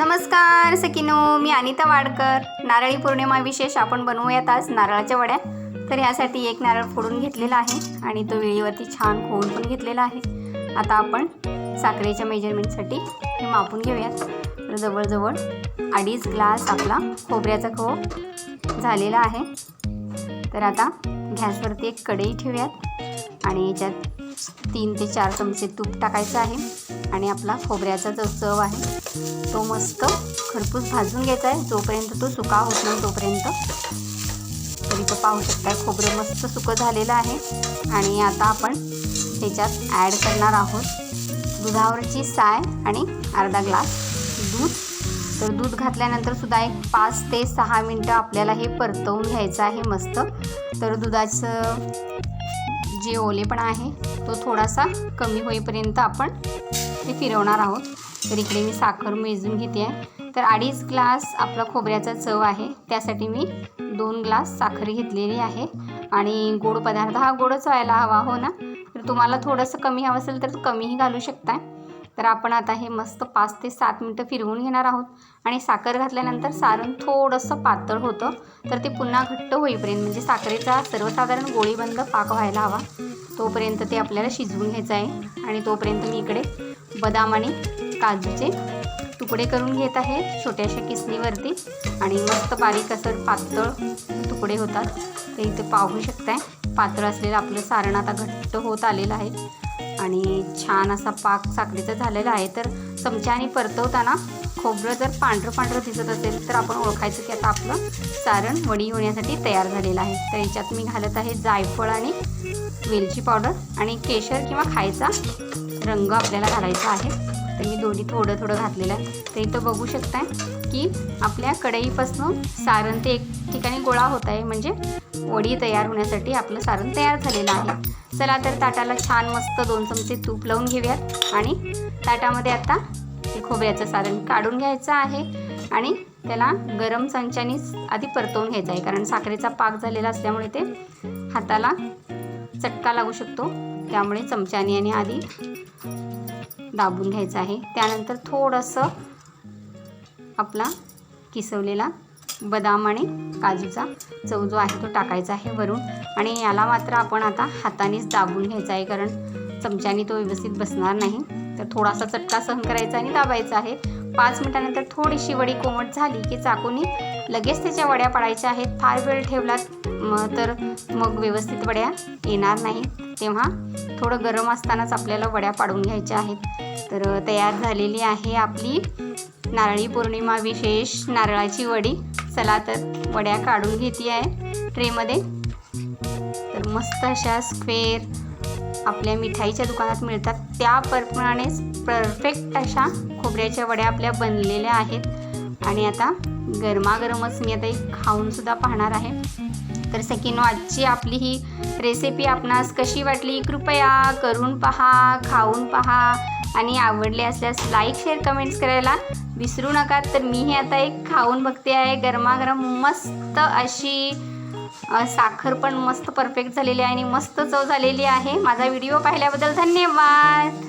नमस्कार सकिनो मी अनिता वाडकर. नारळी पौर्णिमा विशेष आपण बनवूयात आज नारळाच्या वड्या. तर ह्यासाठी एक नारळ फोडून घेतलेला आहे आणि तो वेळीवरती छान खोवून पण घेतलेला आहे. आता आपण साखरेच्या मेजरमेंटसाठी हे मापून घेऊयात. तर जवळजवळ अडीच ग्लास आपला खोबऱ्याचा खो झालेला आहे. तर आता गॅसवरती एक कढई ठेवूयात आणि याच्यात तीन ते चार चमचे तूप टाकायचं आहे आणि आपला खोबऱ्याचा जो चव आहे तो मस्त खरपूस भाजून घ्यायचा आहे. जोपर्यंत तो सुका होत नाही तोपर्यंत. तरी तो पाहू शकताय खोबरं मस्त सुकं झालेलं आहे. आणि आता आपण त्याच्यात ॲड करणार आहोत दुधावरची साय आणि अर्धा ग्लास दूध. तर दूध घातल्यानंतर सुद्धा एक पाच ते सहा मिनटं आपल्याला हे परतवून घ्यायचं आहे मस्त. तर दुधाचं जे ओलेपणा आहे तो थोडासा कमी होईपर्यंत आपण ते फिरवणार आहोत. तर इकडे मी साखर मेजून घेते. आहे तर अडीच ग्लास आपला खोबऱ्याचा चव आहे. त्यासाठी मी दोन ग्लास साखर घेतलेली आहे. आणि गोड पदार्थ हा गोडच व्हायला हवा हो ना? तर तुम्हाला थोडंसं कमी हवं असेल तर कमीही घालू शकताय. तर आपण आता हे मस्त पाच ते सात मिनटं फिरवून घेणार आहोत. आणि साखर घातल्यानंतर सारण थोडंसं पातळ होतं. तर ते पुन्हा घट्ट होईपर्यंत म्हणजे साखरेचा सर्वसाधारण गोळीबंद पाक व्हायला हवा. तोपर्यंत ते आपल्याला शिजवून घ्यायचं आहे. आणि तोपर्यंत मी इकडे बदाम आणि काजूचे तुकडे करून घेत आहे छोट्याशा किसणीवरती. आणि मस्त बारीक असं पातळ तुकडे होतात. ते इथे पाहू शकताय. पातळ असलेलं आपलं सारण आता घट्ट होत आलेलं आहे. आणि छान असा पाक साखरेचा झालेला आहे. तर चमच्याने परतवताना खोबरं जर पांढरं पांढरं दिसत असेल तर आपण ओळखायचं की आता आपलं सारण वडी होण्यासाठी तयार झालेलं आहे. तर याच्यात मी घालत आहे जायफळ आणि वेलची पावडर आणि केशर किंवा खायचा रंग आपल्याला घालायचा आहे. आता मी दोन्ही थोडं थोडं घातलेलं आहे. तर इथं बघू शकताय की आपल्या कढईपासून सारण ते एक ठिकाणी गोळा होत आहे. म्हणजे वडी तयार होण्यासाठी आपलं सारण तयार झालेलं आहे. चला तर ताटाला छान मस्त दोन चमचे तूप लावून घेऊयात. आणि ताटामध्ये आता खोबऱ्याचं सारण काढून घ्यायचं आहे. आणि त्याला गरम चमच्यानीच आधी परतवून घ्यायचं आहे. कारण साखरेचा पाक झालेला असल्यामुळे ते हाताला चटका लागू शकतो. त्यामुळे चमच्याने आणि आधी दाबून घ्यायचं आहे. त्यानंतर थोडंसं आपला किसवलेला बदाम आणि काजूचा चव जो आहे तो टाकायचा आहे वरून. आणि याला मात्र आपण आता हातानेच दाबून घ्यायचा आहे कारण चमच्याने तो व्यवस्थित बसणार नाही. तर थोडासा चटका सहन करायचा आणि दाबायचा आहे. पाच मिनिटानंतर थोडीशी वडी कोमट झाली की चाकूने लगेच त्याच्या वड्या पाडायच्या आहेत. फार वेळ ठेवलात मग तर मग व्यवस्थित वड्या येणार नाही तेव्हा थोडं गरम असतानाच आपल्याला वड्या पाडून घ्यायच्या आहेत. तर तयार झालेली आहे आपली नारळी पौर्णिमा विशेष नारळाची वडी. चला तर वड्या काढून घेते आहे ट्रेमध्ये. तर मस्त अशा स्क्वेअर आपल्या मिठाईच्या दुकानात मिळतात. त्याप्रमाणेच परफेक्ट अशा खोबऱ्याच्या वड्या आपल्या बनलेल्या आहेत. आणि आता गरमागरमच मी आता एक खाऊनसुद्धा पाहणार आहे. तर सकिनो आजची आपली ही रेसिपी आपणास कशी वाटली? कृपया करून पहा खाऊन पहा आणि आवडले असल्यास लाईक शेअर कमेंट्स करायला विसरू नका. तर मीही आता एक खाऊन बघते आहे. गरमागरम मस्त अशी साखर पण मस्त परफेक्ट झालेली आहे आणि मस्त चव झालेली आहे. माझा व्हिडिओ पाहिल्याबद्दल धन्यवाद.